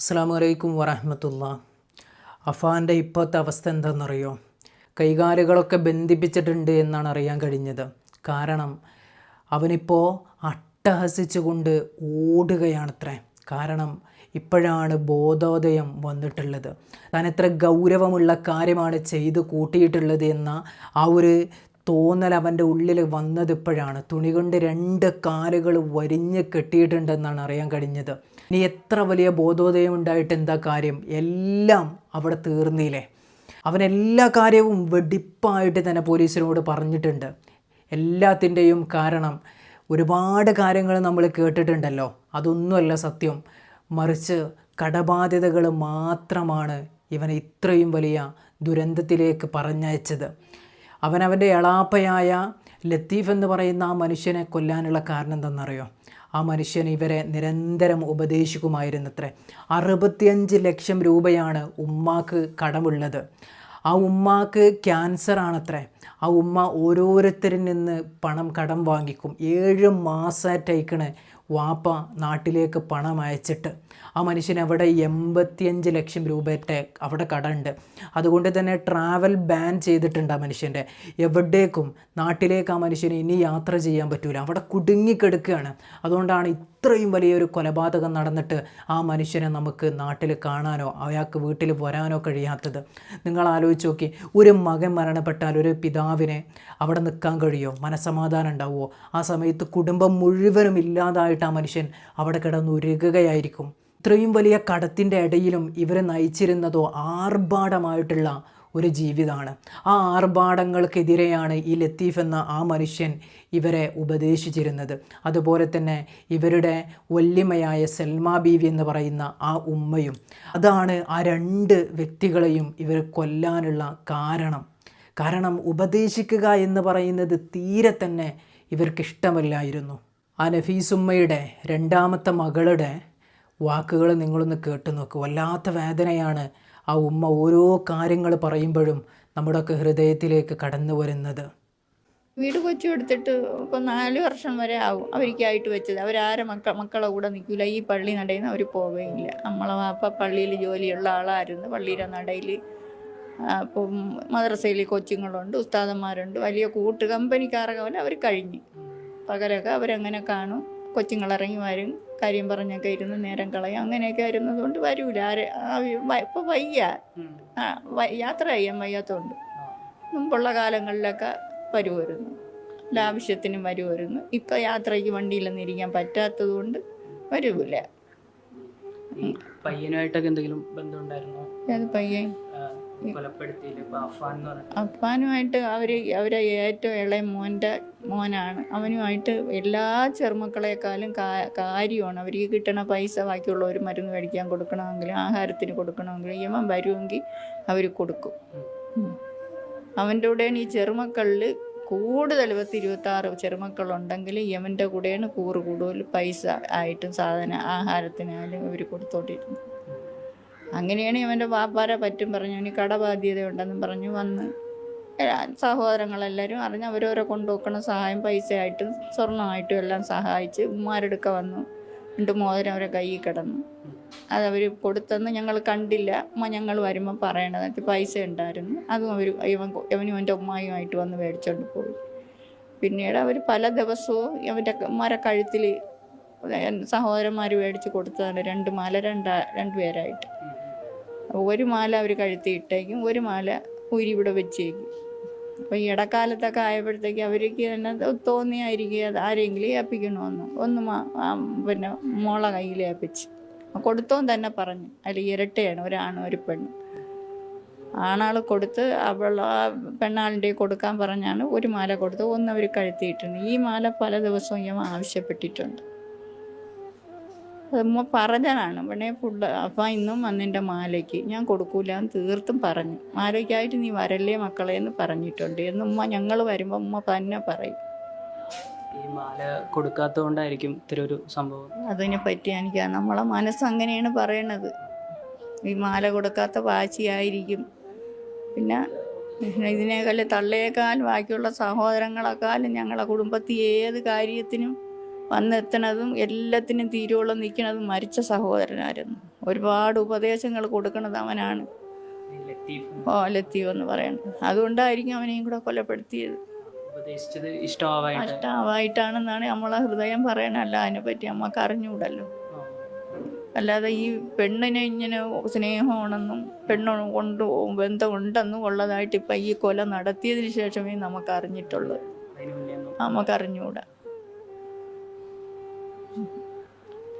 അസ്സാം വലൈക്കും വറഹമത്തുള്ള. അഫാന്റെ ഇപ്പോഴത്തെ അവസ്ഥ എന്താണെന്നറിയോ? കൈകാലുകളൊക്കെ ബന്ധിപ്പിച്ചിട്ടുണ്ട് എന്നാണ് അറിയാൻ കഴിഞ്ഞത്. കാരണം അവനിപ്പോൾ അട്ടഹസിച്ചുകൊണ്ട് ഓടുകയാണത്രേ. കാരണം ഇപ്പോഴാണ് ബോധോദയം വന്നിട്ടുള്ളത്. താൻ എത്ര ഗൗരവമുള്ള കാര്യമാണ് ചെയ്ത് കൂട്ടിയിട്ടുള്ളത് എന്ന ആ ഒരു തോന്നൽ അവന്റെ ഉള്ളിൽ വന്നത് ഇപ്പോഴാണ്. തുണി കൊണ്ട് രണ്ട് കാലുകൾ വരിഞ്ഞ് കെട്ടിയിട്ടുണ്ടെന്നാണ് അറിയാൻ കഴിഞ്ഞത്. ഇനി എത്ര വലിയ ബോധോദയം ഉണ്ടായിട്ട് എന്താ കാര്യം? എല്ലാം അവിടെ തീർന്നില്ലേ? അവൻ എല്ലാ കാര്യവും വെടിപ്പായിട്ട് തന്നെ പോലീസിനോട് പറഞ്ഞിട്ടുണ്ട്. എല്ലാത്തിന്റെയും കാരണം ഒരുപാട് കാര്യങ്ങൾ നമ്മൾ കേട്ടിട്ടുണ്ടല്ലോ. അതൊന്നുമല്ല സത്യം. മറിച്ച് കടബാധ്യതകൾ മാത്രമാണ് ഇവനെ ഇത്രയും വലിയ ദുരന്തത്തിലേക്ക് പറഞ്ഞയച്ചത്. അവൻ അവന്റെ എളാപ്പയായ ലത്തീഫ് എന്ന് പറയുന്ന ആ മനുഷ്യനെ കൊല്ലാനുള്ള കാരണം എന്തെന്നറിയോ? ആ മനുഷ്യൻ ഇവരെ നിരന്തരം ഉപദേശിക്കുമായിരുന്നത്രേ. അറുപത്തിയഞ്ച് ലക്ഷം രൂപയാണ് ഉമ്മാക്ക് കടമുള്ളത്. ആ ഉമ്മാക്ക് ക്യാൻസർ ആണത്രേ. ആ ഉമ്മ ഓരോരുത്തരിൽ നിന്ന് പണം കടം വാങ്ങിക്കും. ഏഴ് മാസമായിട്ടയക്കണ് വാപ്പ നാട്ടിലേക്ക് പണം അയച്ചിട്ട്. ആ മനുഷ്യന് അവിടെ എൺപത്തിയഞ്ച് ലക്ഷം രൂപയുടെ അവിടെ കടമുണ്ട് അതുകൊണ്ട് തന്നെ ട്രാവൽ ബാൻ ചെയ്തിട്ടുണ്ട് ആ മനുഷ്യന്റെ. എവിടേക്കും നാട്ടിലേക്ക് ആ മനുഷ്യന് ഇനി യാത്ര ചെയ്യാൻ പറ്റൂല. അവിടെ കുടുങ്ങിക്കിടക്കുകയാണ്. അതുകൊണ്ടാണ് ഇത്രയും വലിയൊരു കൊലപാതകം നടന്നിട്ട് ആ മനുഷ്യനെ നമുക്ക് നാട്ടിൽ കാണാനോ അയാൾക്ക് വീട്ടിൽ വരാനോ കഴിയാത്തത്. നിങ്ങൾ ആലോചിച്ച് നോക്കി. ഒരു മകൻ മരണപ്പെട്ടാൽ ഒരു പിതാവിനെ അവിടെ നിൽക്കാൻ കഴിയുമോ മനസമാധാനം ഉണ്ടാവുമോ? ആ സമയത്ത് കുടുംബം മുഴുവനും ഇല്ലാതായിട്ട് ആ മനുഷ്യൻ അവിടെ കിടന്ന് ഉരുകുകയായിരിക്കും. ഇത്രയും വലിയ കടത്തിന്റെ ഇടയിലും ഇവരെ നയിച്ചിരുന്നതോ ആർഭാടമായിട്ടുള്ള ഒരു ജീവിതമാണ്. ആ ആർഭാടങ്ങൾക്കെതിരെയാണ് ഈ ലത്തീഫ് എന്ന ആ മനുഷ്യൻ ഇവരെ ഉപദേശിച്ചിരുന്നത്. അതുപോലെ തന്നെ ഇവരുടെ വല്യമയായ സൽമാ ബീവി എന്ന് പറയുന്ന ആ ഉമ്മയും അതാണ് ആ രണ്ട് വ്യക്തികളെയും ഇവർ കൊല്ലാനുള്ള കാരണം. കാരണം ഉപദേശിക്കുക എന്ന് പറയുന്നത് തീരെ തന്നെ ഇവർക്കിഷ്ടമല്ലായിരുന്നു. ആ നഫീസുമ്മയുടെ രണ്ടാമത്തെ മകളുടെ വാക്കുകൾ നിങ്ങളൊന്ന് കേട്ടു നോക്ക്. വല്ലാത്ത വേദനയാണ് ആ ഉമ്മ ഓരോ കാര്യങ്ങൾ പറയുമ്പോഴും നമ്മുടെയൊക്കെ ഹൃദയത്തിലേക്ക് കടന്നു വരുന്നത്. വീട് കൊച്ചു എടുത്തിട്ട് ഇപ്പം നാല് വർഷം വരെ ആവും അവർക്കായിട്ട് വെച്ചത്. അവരാരെ മക്ക മക്കളെ കൂടെ നിൽക്കില്ല ഈ പള്ളി നടയിൽ നിന്ന് അവർ പോവുകയില്ല നമ്മളെ വാപ്പ പള്ളിയിൽ ജോലിയുള്ള ആളായിരുന്നു. പള്ളിയുടെ നടയിൽ അപ്പം മദ്രസയിൽ കൊച്ചുങ്ങളുണ്ട് ഉസ്താദന്മാരുണ്ട്. വലിയ കൂട്ട് കമ്പനിക്കാരൊക്കെ അവർ കഴിഞ്ഞു. പകരമൊക്കെ അവരങ്ങനെ കാണും. കൊച്ചുങ്ങളിറങ്ങി വരും. കാര്യം പറഞ്ഞൊക്കെ ഇരുന്ന് നേരം കളയും. അങ്ങനെയൊക്കെ ആയിരുന്നതുകൊണ്ട് വരൂല. ആരെ ഇപ്പം വയ്യ. യാത്ര ചെയ്യാൻ വയ്യാത്തതുകൊണ്ട് മുമ്പുള്ള കാലങ്ങളിലൊക്കെ വരുമായിരുന്നു എല്ലാ ആവശ്യത്തിനും വരുമായിരുന്നു ഇപ്പം യാത്രയ്ക്ക് വണ്ടിയിലൊന്നും ഇരിക്കാൻ പറ്റാത്തത് കൊണ്ട് വരൂല. പയ്യനായിട്ടൊക്കെ പയ്യനുമായിട്ടൊക്കെ എന്തെങ്കിലും ബന്ധമുണ്ടായിരുന്നോ? ഏത് പയ്യൻ? അപ്പാനുമായിട്ട് അവർ അവരെ ഏറ്റവും ഇളയ മോന്റെ മോനാണ്. അവനുമായിട്ട് എല്ലാ ചെറുമക്കളെക്കാളും കാര്യമാണ്. കാര്യമാണ് അവർക്ക് കിട്ടണ പൈസ ബാക്കിയുള്ളവർ മരുന്ന് മേടിക്കാൻ കൊടുക്കണമെങ്കിലും ആഹാരത്തിന് കൊടുക്കണമെങ്കിലും ഇവൻ വരുമെങ്കിൽ അവർ കൊടുക്കും. അവന്റെ കൂടെയാണ് ഈ ചെറുമക്കളിൽ കൂടുതൽ പത്ത് ഇരുപത്തി ആറ് ചെറുമക്കളുണ്ടെങ്കിൽ യമന്റെ കൂടെയാണ് കൂറ് കൂടുതൽ പൈസ ആയിട്ടും സാധന ആഹാരത്തിനായാലും ഇവർ കൊടുത്തോണ്ടിരുന്നത്. അങ്ങനെയാണ് ഇവന്റെ വാപ്പാരെ പറ്റും പറഞ്ഞു. ഇനി കടബാധ്യത ഉണ്ടെന്നും പറഞ്ഞു വന്ന്. സഹോദരങ്ങളെല്ലാവരും അറിഞ്ഞ് അവരോരെ കൊണ്ടുവെക്കണ സഹായം പൈസയായിട്ടും സ്വർണമായിട്ടും എല്ലാം സഹായിച്ച് ഉമ്മാരെടുക്ക വന്നു. രണ്ട് മോതിരം അവരെ കയ്യിൽ കിടന്നു. അതവർ കൊടുത്തെന്ന് ഞങ്ങൾ കണ്ടില്ല. ഉമ്മ ഞങ്ങൾ വരുമ്പോൾ പറയണത് പൈസ ഉണ്ടായിരുന്നു. അതും അവർ ഇവൻ ഇവനും എന്റെ ഉമ്മായുമായിട്ട് വന്ന് മേടിച്ചോണ്ട് പോയി. പിന്നീട് അവർ പല ദിവസവും ഇവന്റെ ഉമ്മാരെ കഴുത്തിൽ സഹോദരന്മാർ മേടിച്ച് കൊടുത്തതാണ്. രണ്ട് മാല രണ്ടാ രണ്ടുപേരായിട്ട്. ഒരു മാല അവർ കഴുത്തി ഇട്ടേക്കും ഒരു മാല ഊരി ഇവിടെ വെച്ചേക്കും. അപ്പോൾ ഈ ഇടക്കാലത്തൊക്കെ ആയപ്പോഴത്തേക്ക് അവർക്ക് തന്നെ തോന്നിയായിരിക്കും അത് ആരെങ്കിലും ഏൽപ്പിക്കണമെന്ന്. ഒന്ന് പിന്നെ മോളെ കയ്യിൽ ഏൽപ്പിച്ച്. കൊടുത്തോൻ തന്നെ പറഞ്ഞു. അതിൽ ഇരട്ടയാണ് ഒരാണും ഒരു പെണ്ണ്. ആണാൾ കൊടുത്ത് അവൾ ആ പെണ്ണാളിന്റെ കൊടുക്കാൻ പറഞ്ഞാണ് ഒരു മാല കൊടുത്ത് ഒന്ന് അവർ കഴുത്തിയിട്ടുണ്ട് ഈ മാല പല ദിവസവും ഞാൻ ആവശ്യപ്പെട്ടിട്ടുണ്ട്. ഉമ്മ പറഞ്ഞതാണ് ഉടനെ ഫുഡ് അപ്പം ഇന്നും വന്നെന്റെ മാലയ്ക്ക്. ഞാൻ കൊടുക്കൂല എന്ന് തീർത്തും പറഞ്ഞു. മാലയ്ക്കായിട്ട് നീ വരല്ലേ മക്കളെ എന്ന് പറഞ്ഞിട്ടുണ്ട്. എന്ന് ഉമ്മ ഞങ്ങൾ വരുമ്പോൾ ഉമ്മ തന്നെ പറയും. ഈ മാല കൊടുക്കാത്തതുകൊണ്ടായിരിക്കും ഇത്തരം ഒരു സംഭവം? അതിനെ പറ്റി എനിക്ക് നമ്മളെ മനസ്സ് അങ്ങനെയാണ് പറയണത്. ഈ മാല കൊടുക്കാത്ത വാശിയായിരിക്കും. പിന്നെ ഇതിനേക്കാൾ തള്ളയേക്കാൾ ബാക്കിയുള്ള സഹോദരങ്ങളെക്കാളും ഞങ്ങളെ കുടുംബത്തിൽ ഏത് കാര്യത്തിനും വന്നെത്തണതും എല്ലാത്തിനും തീരുവോളം നിൽക്കണതും മരിച്ച സഹോദരനായിരുന്നു. ഒരുപാട് ഉപദേശങ്ങൾ കൊടുക്കുന്നത് അവനാണ്. ലത്തീഫ് ഓ ലത്തീവ് എന്ന് പറയുന്നത്. അതുകൊണ്ടായിരിക്കും അവനെയും കൂടെ കൊലപ്പെടുത്തിയത്. ഇഷ്ടാവായിട്ടാണെന്നാണ് നമ്മളെ ഹൃദയം പറയണല്ല അതിനെപ്പറ്റി അമ്മയ്ക്ക് അറിഞ്ഞുകൂടല്ലോ അല്ലാതെ ഈ പെണ്ണിനെ ഇങ്ങനെ സ്നേഹമാണെന്നും പെണ്ണ് കൊണ്ട് ബന്ധമുണ്ടെന്നും ഉള്ളതായിട്ട് ഇപ്പം ഈ കൊല നടത്തിയതിന് ശേഷമേ നമുക്ക് അറിഞ്ഞിട്ടുള്ളൂ അതിന്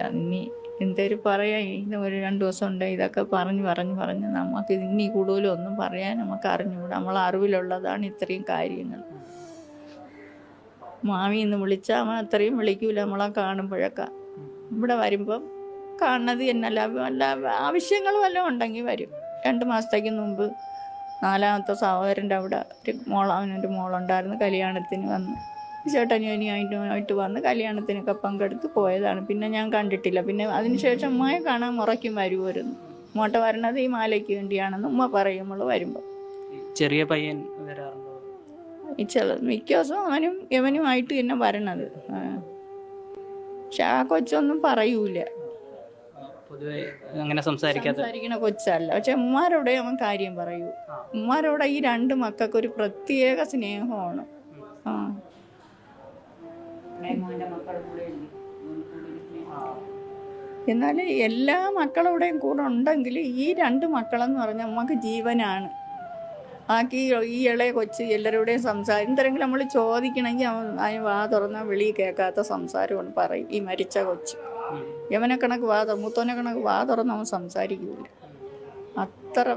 ഇനി എന്തേലും പറയാ? ഇന്ന് ഒരു രണ്ട് ദിവസം ഉണ്ട് ഇതൊക്കെ പറഞ്ഞ് പറഞ്ഞ് പറഞ്ഞ് നമുക്ക് ഇനി കൂടുതലൊന്നും പറയാൻ നമുക്ക് അറിഞ്ഞുകൂടാ. നമ്മളെ അറിവിലുള്ളതാണ് ഇത്രയും കാര്യങ്ങൾ. മാമി എന്ന് വിളിച്ചാൽ അവൻ അത്രയും വിളിക്കൂല നമ്മളെ കാണുമ്പോഴൊക്കെ. ഇവിടെ വരുമ്പം കാണുന്നത് എന്നല്ല വല്ല ആവശ്യങ്ങൾ വല്ലതും ഉണ്ടെങ്കിൽ വരും. രണ്ട് മാസത്തേക്ക് മുമ്പ് നാലാമത്തെ സഹോദരന്റെ അവിടെ ഒരു മോൾ മോളുണ്ടായിരുന്നു കല്യാണത്തിന് വന്ന്. ചേട്ടനുമായിട്ട് വന്ന് കല്യാണത്തിനൊക്കെ പങ്കെടുത്ത് പോയതാണ്. പിന്നെ ഞാൻ കണ്ടിട്ടില്ല. പിന്നെ അതിനുശേഷം ഉമ്മയെ കാണാൻ മുറയ്ക്കും വരുമായിരുന്നു മോട്ട വരണത് ഈ മാലയ്ക്ക് വേണ്ടിയാണെന്ന് ഉമ്മ പറയും നമ്മൾ വരുമ്പോൾ ചെറിയ പയ്യൻ വരാറുണ്ടോ? ഈ ചില മിക്ക ദിവസവും അവനും യവനുമായിട്ട് തന്നെ വരണത്. പക്ഷെ ആ കൊച്ചൊന്നും പറയൂല. പൊതുവെ അങ്ങനെ സംസാരിക്കാത്ത സംസാരിക്കണ കൊച്ചല്ല. പക്ഷെ ഉമ്മാരോടെ അവൻ കാര്യം പറയൂ. ഉമ്മാരോടെ ഈ രണ്ട് മക്കൾക്ക് ഒരു പ്രത്യേക സ്നേഹമാണ്. ആ. എന്നാൽ എല്ലാ മക്കളുടെയും കൂടെ ഉണ്ടെങ്കിൽ ഈ രണ്ട് മക്കളെന്ന് പറഞ്ഞാൽ നമുക്ക് ജീവനാണ്. ബാക്കി ഈ ഇളയ കൊച്ച് എല്ലാവരുടെയും സംസാരം എന്തെങ്കിലും നമ്മൾ ചോദിക്കണമെങ്കിൽ അവൻ അതിന് വാ തുറന്ന വിളി കേൾക്കാത്ത സംസാരമാണ് പറയും. ഈ മരിച്ച കൊച്ച്. യമനെ കണക്ക് വാ തുറ- മൂത്തോനെ കണക്ക് വാ തുറന്ന് അവൻ സംസാരിക്കൂല. അത്ര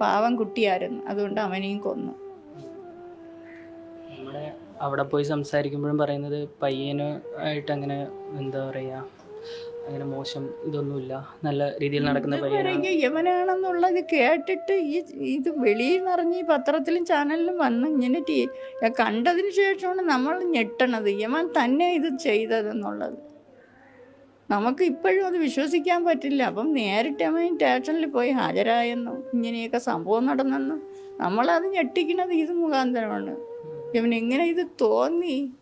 പാവം കുട്ടിയായിരുന്നു. അതുകൊണ്ട് അവനെയും കൊന്നു. അവിടെ പോയി സംസാരിക്കുമ്പോഴും പറയുന്നത് പയ്യന് ആയിട്ട് അങ്ങനെ എന്താ പറയാ അങ്ങനെ മോശം ഇതൊന്നുമില്ല. നല്ല രീതിയിൽ നടക്കുന്ന പയ്യനാണ്. യവനാണെന്നുള്ളത് കേട്ടിട്ട് ഈ ഇത് വെളിയിൽ നിറഞ്ഞ് ഈ പത്രത്തിലും ചാനലിലും വന്ന് ഇങ്ങനെ ടീ കണ്ടതിന് ശേഷമാണ് നമ്മൾ ഞെട്ടണത്. യവൻ തന്നെ ഇത് ചെയ്തതെന്നുള്ളത്. നമുക്ക് ഇപ്പോഴും അത് വിശ്വസിക്കാൻ പറ്റില്ല. അപ്പം നേരിട്ട് അവൻ സ്റ്റേഷനിൽ പോയി ഹാജരായെന്നും ഇങ്ങനെയൊക്കെ സംഭവം നടന്നെന്നും നമ്മളത് ഞെട്ടിക്കുന്നത് ഇത് മുഖാന്തരമാണ്. ഇവൻ എങ്ങനെ ഇത് തോന്നി?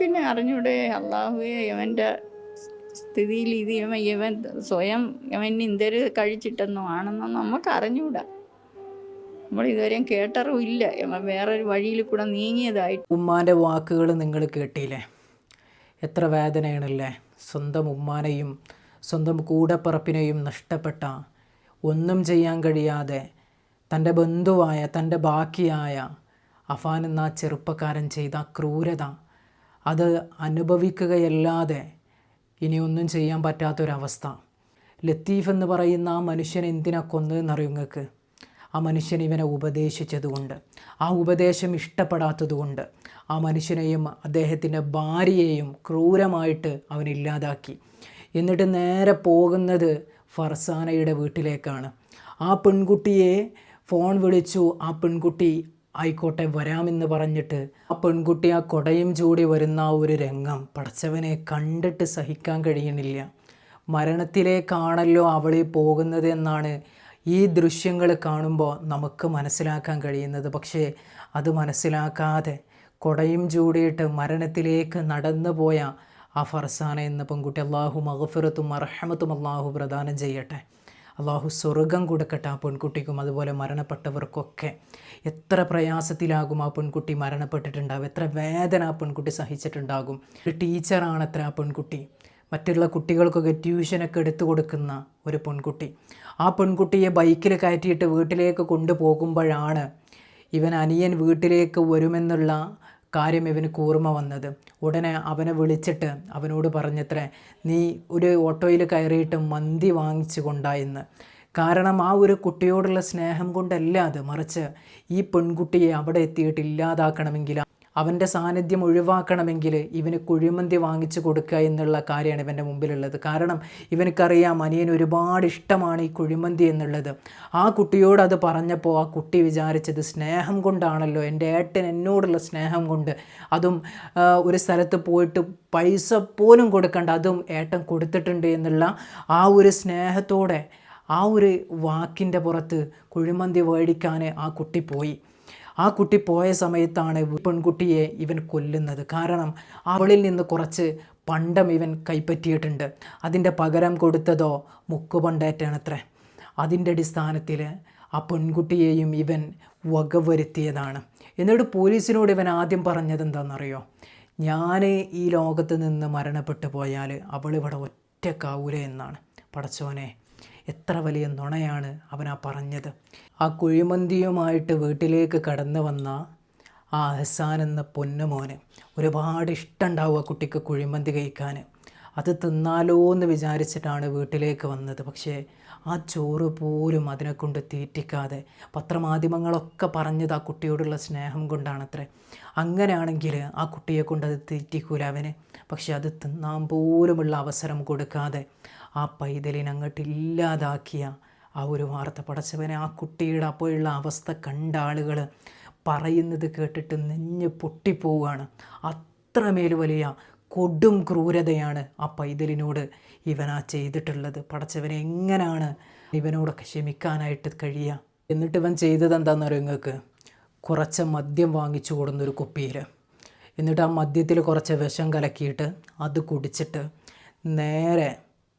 പിന്നെ അറിഞ്ഞൂടെ അള്ളാഹുവെ ഇവന്റെ സ്ഥിതിയിൽ ഇത് ഇവൻ ഇവൻ സ്വയം ഇവൻ ഇന്ത്യര് കഴിച്ചിട്ടെന്നോ ആണെന്നോ നമുക്ക് അറിഞ്ഞൂടാ. നമ്മൾ ഇതുവരെയും ഇല്ല. ഇവൻ വേറൊരു വഴിയിൽ കൂടെ നീങ്ങിയതായി. ഉമ്മാന്റെ വാക്കുകൾ നിങ്ങൾ കേട്ടില്ലേ? എത്ര വേദനയാണല്ലേ? സ്വന്തം ഉമ്മാനെയും സ്വന്തം കൂടെപ്പറപ്പിനെയും നഷ്ടപ്പെട്ട ഒന്നും ചെയ്യാൻ കഴിയാതെ തന്റെ ബന്ധുവായ തന്റെ ബാക്കിയായ അഫാൻ എന്ന ചെറുപ്പക്കാരൻ ചെയ്ത ക്രൂരത അത് അനുഭവിക്കുകയല്ലാതെ ഇനിയൊന്നും ചെയ്യാൻ പറ്റാത്തൊരവസ്ഥ. ലത്തീഫ് എന്ന് പറയുന്ന ആ മനുഷ്യൻ എന്തിനാ കൊന്നതെന്നറിയും നിങ്ങൾക്ക്? ആ മനുഷ്യൻ ഇവനെ ഉപദേശിച്ചതുകൊണ്ട് ആ ഉപദേശം ഇഷ്ടപ്പെടാത്തതുകൊണ്ട് ആ മനുഷ്യനെയും അദ്ദേഹത്തിന്റെ ഭാര്യയെയും ക്രൂരമായിട്ട് അവൻ ഇല്ലാതാക്കി. എന്നിട്ട് നേരെ പോകുന്നത് ഫർസാനയുടെ വീട്ടിലേക്കാണ്. ആ പെൺകുട്ടിയെ ഫോൺ വിളിച്ചു ആ പെൺകുട്ടി ആയിക്കോട്ടെ വരാമെന്ന് പറഞ്ഞിട്ട്. ആ പെൺകുട്ടി ആ കൊടയും ചൂടി വരുന്ന ആ ഒരു രംഗം പടച്ചവനെ കണ്ടിട്ട് സഹിക്കാൻ കഴിയണില്ല മരണത്തിലേക്കാണല്ലോ അവളെ പോകുന്നത് എന്നാണ് ഈ ദൃശ്യങ്ങൾ കാണുമ്പോൾ നമുക്ക് മനസ്സിലാക്കാൻ കഴിയുന്നത്. പക്ഷേ അത് മനസ്സിലാക്കാതെ കൊടയും ചൂടിയിട്ട് മരണത്തിലേക്ക് നടന്നു പോയ ആ ഫർസാന എന്ന പെൺകുട്ടി അള്ളാഹു മഹഫിറത്തും അർഹമത്തും അള്ളാഹു പ്രദാനം ചെയ്യട്ടെ. അള്ളാഹു സ്വർഗം കൊടുക്കട്ടെ ആ പെൺകുട്ടിക്കും അതുപോലെ മരണപ്പെട്ടവർക്കൊക്കെ. എത്ര പ്രയാസത്തിലാകും ആ പെൺകുട്ടി മരണപ്പെട്ടിട്ടുണ്ടാകും എത്ര വേദന ആ പെൺകുട്ടി സഹിച്ചിട്ടുണ്ടാകും. ഒരു ടീച്ചറാണത്ര ആ പെൺകുട്ടി. മറ്റുള്ള കുട്ടികൾക്കൊക്കെ ട്യൂഷനൊക്കെ എടുത്തു കൊടുക്കുന്ന ഒരു പെൺകുട്ടി. ആ പെൺകുട്ടിയെ ബൈക്കിൽ കയറ്റിയിട്ട് വീട്ടിലേക്ക് കൊണ്ടുപോകുമ്പോഴാണ് ഇവൻ അനിയൻ വീട്ടിലേക്ക് വരുമെന്നുള്ള കാര്യം ഇവന് കൂർമ്മ വന്നത്. ഉടനെ അവനെ വിളിച്ചിട്ട് അവനോട് പറഞ്ഞത്രേ നീ ഒരു ഓട്ടോയിൽ കയറിയിട്ട് മന്തി വാങ്ങിച്ചു കൊണ്ടായെന്ന് കാരണം ആ ഒരു കുട്ടിയോടുള്ള സ്നേഹം കൊണ്ടല്ല അത്. മറിച്ച് ഈ പെൺകുട്ടിയെ അവിടെ എത്തിയിട്ട് ഇല്ലാതാക്കണമെങ്കിൽ അവന്റെ സാന്നിധ്യം ഒഴിവാക്കണമെങ്കിൽ ഇവന് കുഴിമന്തി വാങ്ങിച്ചു കൊടുക്കുക എന്നുള്ള കാര്യമാണ് ഇവന്റെ മുമ്പിലുള്ളത്. കാരണം ഇവനക്കറിയാം അനിയൻ ഒരുപാട് ഇഷ്ടമാണ് ഈ കുഴിമന്തി എന്നുള്ളത്. ആ കുട്ടിയോട് അത് പറഞ്ഞപ്പോൾ ആ കുട്ടി വിചാരിച്ചത് സ്നേഹം കൊണ്ടാണല്ലോ എന്റെ ഏട്ടൻ എന്നോടുള്ള സ്നേഹം കൊണ്ട്. അതും ഒരു സ്ഥലത്ത് പോയിട്ട് പൈസ പോലും കൊടുക്കണ്ട അതും ഏട്ടൻ കൊടുത്തിട്ടുണ്ട് എന്നുള്ള ആ ഒരു സ്നേഹത്തോടെ ആ ഒരു വാക്കിന്റെ പുറത്ത് കുഴിമന്തി മേടിക്കാൻ ആ കുട്ടി പോയി. ആ കുട്ടി പോയ സമയത്താണ് പെൺകുട്ടിയെ ഇവൻ കൊല്ലുന്നത്. കാരണം അവളിൽ നിന്ന് കുറച്ച് പണ്ടം ഇവൻ കൈപ്പറ്റിയിട്ടുണ്ട്. അതിന്റെ പകരം കൊടുത്തതോ മുക്കുപണ്ടേറ്റാണത്രേ അതിന്റെ അടിസ്ഥാനത്തിൽ ആ പെൺകുട്ടിയെയും ഇവൻ വകവരുത്തിയതാണ്. എന്നിട്ട് പോലീസിനോട് ഇവൻ ആദ്യം പറഞ്ഞത് എന്താണെന്നറിയോ ഞാൻ ഈ ലോകത്ത് നിന്ന് മരണപ്പെട്ടു പോയാൽ അവളിവിടെ ഒറ്റക്കാവൂല എന്നാണ്. പടച്ചോനെ എത്ര വലിയ നുണയാണ് അവൻ ആ പറഞ്ഞത്. ആ കുഴിമന്തിയുമായിട്ട് വീട്ടിലേക്ക് കടന്നു വന്ന ആ അഹസാൻ എന്ന പൊന്നുമോന് ഒരുപാട് ഇഷ്ടമുണ്ടാവും ആ കുട്ടിക്ക് കുഴിമന്തി കഴിക്കാൻ. അത് തിന്നാലോ എന്ന് വിചാരിച്ചിട്ടാണ് വീട്ടിലേക്ക് വന്നത്. പക്ഷേ ആ ചോറ് പോലും അതിനെ കൊണ്ട് തീറ്റിക്കാതെ പത്രമാധ്യമങ്ങളൊക്കെ പറഞ്ഞത് ആ കുട്ടിയോടുള്ള സ്നേഹം കൊണ്ടാണത്രേ. അങ്ങനെയാണെങ്കിൽ ആ കുട്ടിയെ കൊണ്ട് അത് തീറ്റിക്കൂല അവന്. പക്ഷെ അത് തിന്നാൻ പോലുമുള്ള അവസരം കൊടുക്കാതെ ആ പൈതലിനെ അങ്ങോട്ട് ഇല്ലാതാക്കിയ ആ ഒരു വാർത്ത പടച്ചവനെ ആ കുട്ടിയുടെ അപ്പോഴുള്ള അവസ്ഥ കണ്ട ആളുകൾ പറയുന്നത് കേട്ടിട്ട് നെഞ്ഞ് പൊട്ടിപ്പോവുകയാണ് അത്രമേൽ വലിയ കൊടും ക്രൂരതയാണ് ആ പൈതലിനോട് ഇവനാ ചെയ്തിട്ടുള്ളത്. പടച്ചവനെ എങ്ങനെയാണ് ഇവനോടൊക്കെ ക്ഷമിക്കാനായിട്ട് കഴിയുക എന്നിട്ട് ഇവൻ ചെയ്തത് നിങ്ങൾക്ക് കുറച്ച് മദ്യം വാങ്ങിച്ചു കൊടുന്നൊരു കുപ്പിയിൽ എന്നിട്ട് ആ മദ്യത്തിൽ കുറച്ച് വിഷം കലക്കിയിട്ട് അത് കുടിച്ചിട്ട് നേരെ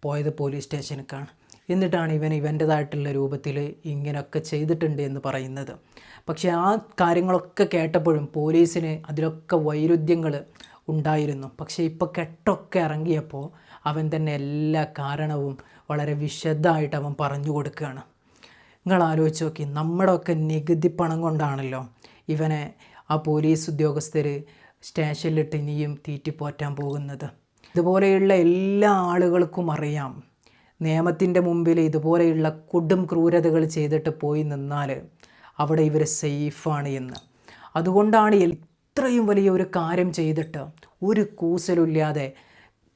പോയത് പോലീസ് സ്റ്റേഷനിലേക്കാണ്. എന്നിട്ടാണ് ഇവൻ ഇവന്റേതായിട്ടുള്ള രൂപത്തിൽ ഇങ്ങനെയൊക്കെ ചെയ്തിട്ടുണ്ട് എന്ന് പറയുന്നത്. പക്ഷേ ആ കാര്യങ്ങളൊക്കെ കേട്ടപ്പോഴും പോലീസിന് അതിലൊക്കെ വൈരുദ്ധ്യങ്ങൾ ഉണ്ടായിരുന്നു. പക്ഷേ ഇപ്പോൾ കെട്ടൊക്കെ ഇറങ്ങിയപ്പോൾ അവൻ തന്നെ എല്ലാ കാരണവും വളരെ വിശദമായിട്ട് അവൻ പറഞ്ഞു കൊടുക്കുകയാണ്. നിങ്ങൾ ആലോചിച്ച് നോക്കി നമ്മുടെയൊക്കെ നികുതി പണം കൊണ്ടാണല്ലോ ഇവനെ ആ പോലീസ് ഉദ്യോഗസ്ഥർ സ്റ്റേഷനിലിട്ട് ഇനിയും തീറ്റിപ്പോറ്റാൻ പോകുന്നത്. ഇതുപോലെയുള്ള എല്ലാ ആളുകൾക്കും അറിയാം. നിയമത്തിന്റെ മുമ്പിൽ ഇതുപോലെയുള്ള കൊടും ക്രൂരതകൾ ചെയ്തിട്ട് പോയി നിന്നാൽ അവിടെ ഇവർ സേഫാണ് എന്ന്. അതുകൊണ്ടാണ് ഇത്രയും വലിയ ഒരു കാര്യം ചെയ്തിട്ട് ഒരു കൂസലില്ലാതെ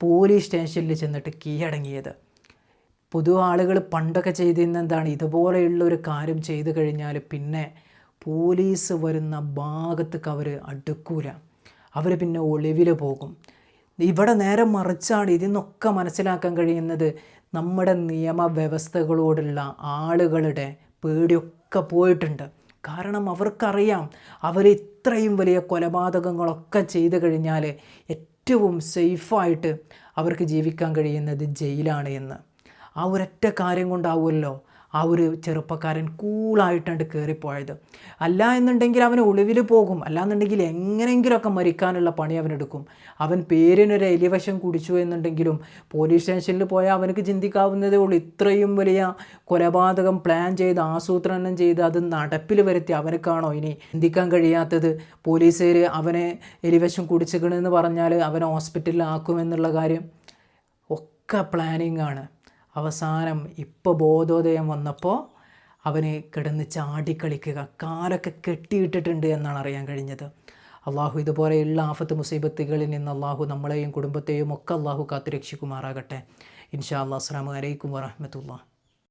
പോലീസ് സ്റ്റേഷനിൽ ചെന്നിട്ട് കീഴടങ്ങിയത്. പൊതു ആളുകൾ പണ്ടൊക്കെ ചെയ്തിരുന്ന എന്താണ് ഇതുപോലെയുള്ള ഒരു കാര്യം ചെയ്തു കഴിഞ്ഞാൽ പിന്നെ പോലീസ് വരുന്ന ഭാഗത്തേക്ക് അവർ അടുക്കൂല. അവർ പിന്നെ ഒളിവിൽ പോകും. ഇവിടെ നേരെ മറിച്ചാണ് ഇതിന്നൊക്കെ മനസ്സിലാക്കാൻ കഴിയുന്നത്. നമ്മുടെ നിയമവ്യവസ്ഥകളോടുള്ള ആളുകളുടെ പേടിയൊക്കെ പോയിട്ടുണ്ട്. കാരണം അവർക്കറിയാം അവർ ഇത്രയും വലിയ കൊലപാതകങ്ങളൊക്കെ ചെയ്തു കഴിഞ്ഞാൽ ഏറ്റവും സേഫായിട്ട് അവർക്ക് ജീവിക്കാൻ കഴിയുന്നത് ജയിലാണ് എന്ന്. ആ ഒരൊറ്റ കാര്യം കൊണ്ടാവുമല്ലോ. ആ ഒരു ചെറുപ്പക്കാരൻ കൂളായിട്ടാണ് കയറിപ്പോയത് അല്ല എന്നുണ്ടെങ്കിൽ അവൻ ഒളിവിൽ പോകും. അല്ല എന്നുണ്ടെങ്കിൽ എങ്ങനെയെങ്കിലുമൊക്കെ മരിക്കാനുള്ള പണി അവനെടുക്കും. അവൻ പേരിനൊരു എലിവശം കുടിച്ചു എന്നുണ്ടെങ്കിലും പോലീസ് സ്റ്റേഷനിൽ പോയാൽ അവനക്ക് ചിന്തിക്കാവുന്നതേ ഉള്ളൂ. ഇത്രയും വലിയ കൊലപാതകം പ്ലാൻ ചെയ്ത് ആസൂത്രണം ചെയ്ത് അത് നടപ്പിൽ വരുത്തി അവനക്കാണോ ഇനി ചിന്തിക്കാൻ കഴിയാത്തത്? പോലീസുകാർ അവനെ എലിവശം കുടിച്ചിക്കണമെന്ന് പറഞ്ഞാൽ അവനെ ഹോസ്പിറ്റലിൽ ആക്കുമെന്നുള്ള കാര്യം ഒക്കെ പ്ലാനിങ് ആണ് അവസാനം ഇപ്പോൾ ബോധോദയം വന്നപ്പോൾ അവന് കിടന്ന് ചാടിക്കളിക്കുക കാലൊക്കെ കെട്ടിയിട്ടിട്ടുണ്ട് എന്നാണ് അറിയാൻ കഴിഞ്ഞത്. അള്ളാഹു ഇതുപോലെയുള്ള ആഫത്ത് മുസീബത്തുകളിൽ നിന്ന് അള്ളാഹു നമ്മളെയും കുടുംബത്തെയും ഒക്കെ അള്ളാഹു കാത്തുരക്ഷിക്കുമാറാകട്ടെ. ഇൻഷാ അല്ലാ അസ്സാം വലൈക്കും വറഹമത്തുള്ള